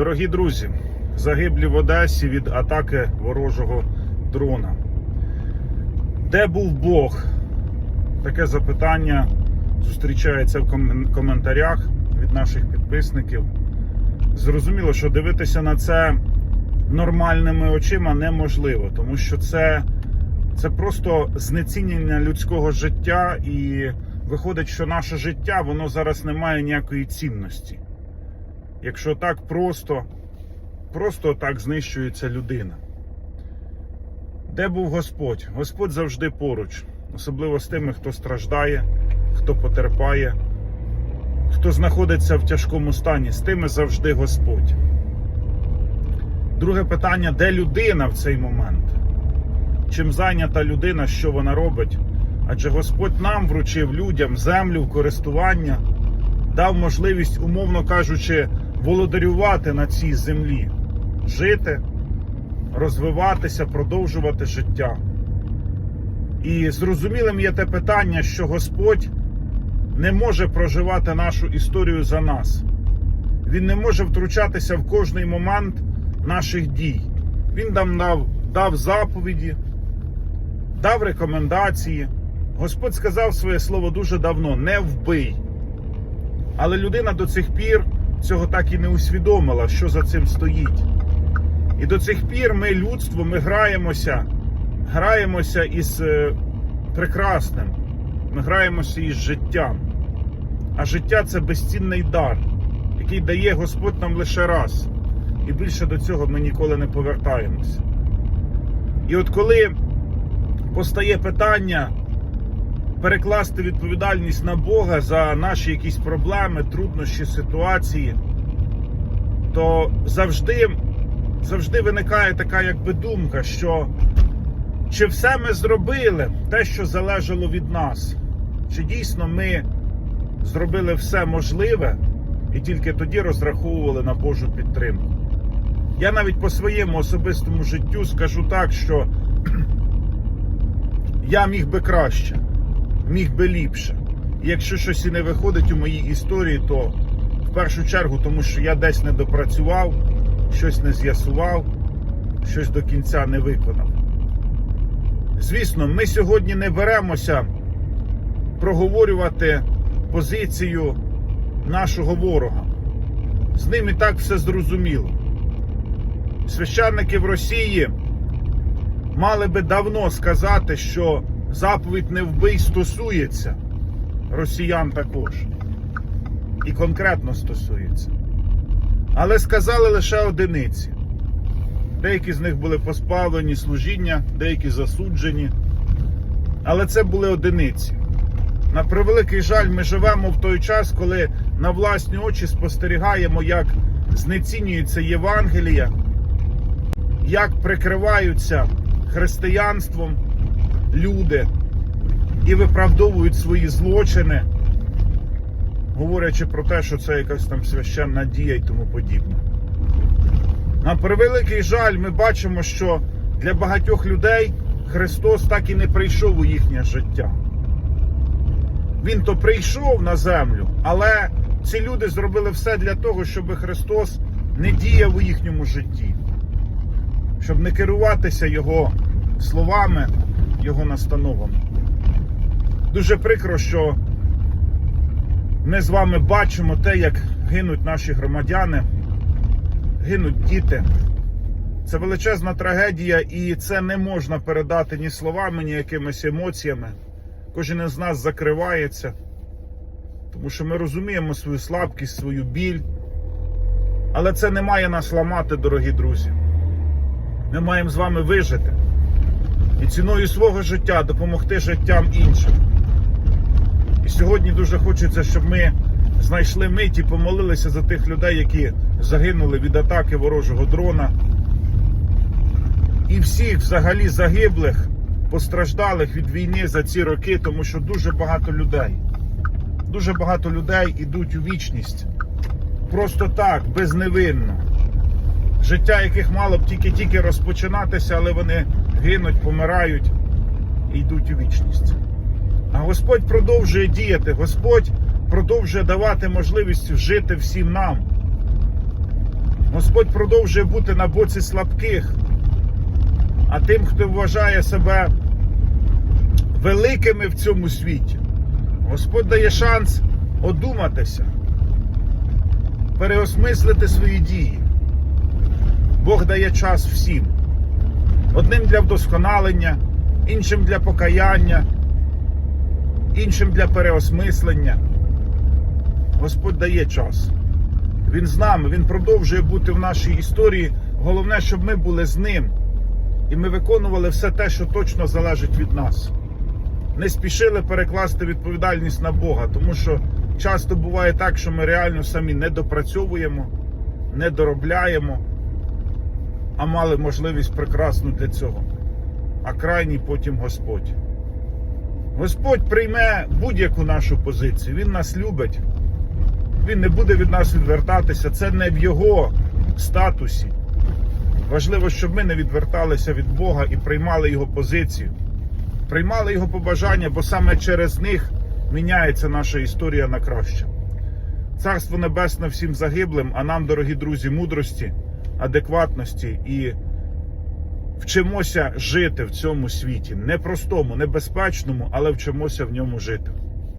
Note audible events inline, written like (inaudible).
Дорогі друзі, загиблі в Одесі від атаки ворожого дрона. Де був Бог? Таке запитання зустрічається в коментарях від наших підписників. Зрозуміло, що дивитися на це нормальними очима неможливо, тому що це, це просто знецінення людського життя, і виходить, що наше життя воно зараз не має ніякої цінності. Якщо так просто, просто так знищується людина. Де був Господь? Господь завжди поруч, особливо з тими, хто страждає, хто потерпає, хто знаходиться в тяжкому стані, з тими завжди Господь. Друге питання: де людина в цей момент? Чим зайнята людина, що вона робить? Адже Господь нам вручив людям землю в користування, дав можливість, умовно кажучи, володарювати на цій землі, жити, розвиватися, продовжувати життя. І зрозумілим є те питання, що Господь не може проживати нашу історію за нас. Він не може втручатися в кожний момент наших дій. Він нам дав, дав заповіді, дав рекомендації. Господь сказав своє слово дуже давно: не вбий. Але людина до цих пір цього так і не усвідомила, що за цим стоїть. І до цих пір ми, людство, ми граємося, граємося із е, прекрасним, ми граємося із життям. А життя це безцінний дар, який дає Господь нам лише раз. І більше до цього ми ніколи не повертаємося. І от коли постає питання перекласти відповідальність на Бога за наші якісь проблеми, труднощі, ситуації, то завжди, завжди виникає така якби думка, що чи все ми зробили те, що залежало від нас, чи дійсно ми зробили все можливе і тільки тоді розраховували на Божу підтримку. Я навіть по своєму особистому життю скажу так, що (clears throat) я міг би краще, міг би ліпше. Якщо щось і не виходить у моїй історії, то в першу чергу, тому що я десь не допрацював, щось не з'ясував, щось до кінця не виконав. Звісно, ми сьогодні не беремося проговорювати позицію нашого ворога. З ним і так все зрозуміло. Священники в Росії мали би давно сказати, що заповідь не вбий стосується росіян також. І конкретно стосується. Але сказали лише одиниці. Деякі з них були позбавлені служіння, деякі засуджені. Але це були одиниці. На превеликий жаль, ми живемо в той час, коли на власні очі спостерігаємо, як знецінюється Євангелія, як прикриваються християнством люди і виправдовують свої злочини, говорячи про те, що це якась там священна дія і тому подібне. На превеликий жаль, ми бачимо, що для багатьох людей Христос так і не прийшов у їхнє життя. Він то прийшов на землю, але ці люди зробили все для того, щоб Христос не діяв у їхньому житті, щоб не керуватися Його словами, Його настановами. Дуже прикро, що ми з вами бачимо те, як гинуть наші громадяни, гинуть діти. Це величезна трагедія, і це не можна передати ні словами, ні якимись емоціями. Кожен із нас закривається, тому що ми розуміємо свою слабкість, свою біль. Але це не має нас ламати, дорогі друзі. Ми маємо з вами вижити і ціною свого життя допомогти життям іншим. І сьогодні дуже хочеться, щоб ми знайшли мить і помолилися за тих людей, які загинули від атаки ворожого дрона. І всіх взагалі загиблих, постраждалих від війни за ці роки, тому що дуже багато людей, дуже багато людей йдуть у вічність. Просто так, безневинно. Життя яких мало б тільки-тільки розпочинатися, але вони гинуть, помирають і йдуть у вічність. А Господь продовжує діяти, Господь продовжує давати можливість жити всім нам. Господь продовжує бути на боці слабких, а тим, хто вважає себе великими в цьому світі, Господь дає шанс одуматися, переосмислити свої дії. Бог дає час всім. Одним для вдосконалення, іншим для покаяння, іншим для переосмислення. Господь дає час. Він з нами, Він продовжує бути в нашій історії. Головне, щоб ми були з ним. І ми виконували все те, що точно залежить від нас. Не спішили перекласти відповідальність на Бога, тому що часто буває так, що ми реально самі не допрацьовуємо, не доробляємо, а мали можливість прекрасну для цього. А крайній потім Господь. Господь прийме будь-яку нашу позицію. Він нас любить. Він не буде від нас відвертатися. Це не в його статусі. Важливо, щоб ми не відверталися від Бога і приймали його позицію, приймали його побажання, бо саме через них міняється наша історія на краще. Царство Небесне всім загиблим, а нам, дорогі друзі, мудрості, адекватності і вчимося жити в цьому світі. Непростому, небезпечному, але вчимося в ньому жити.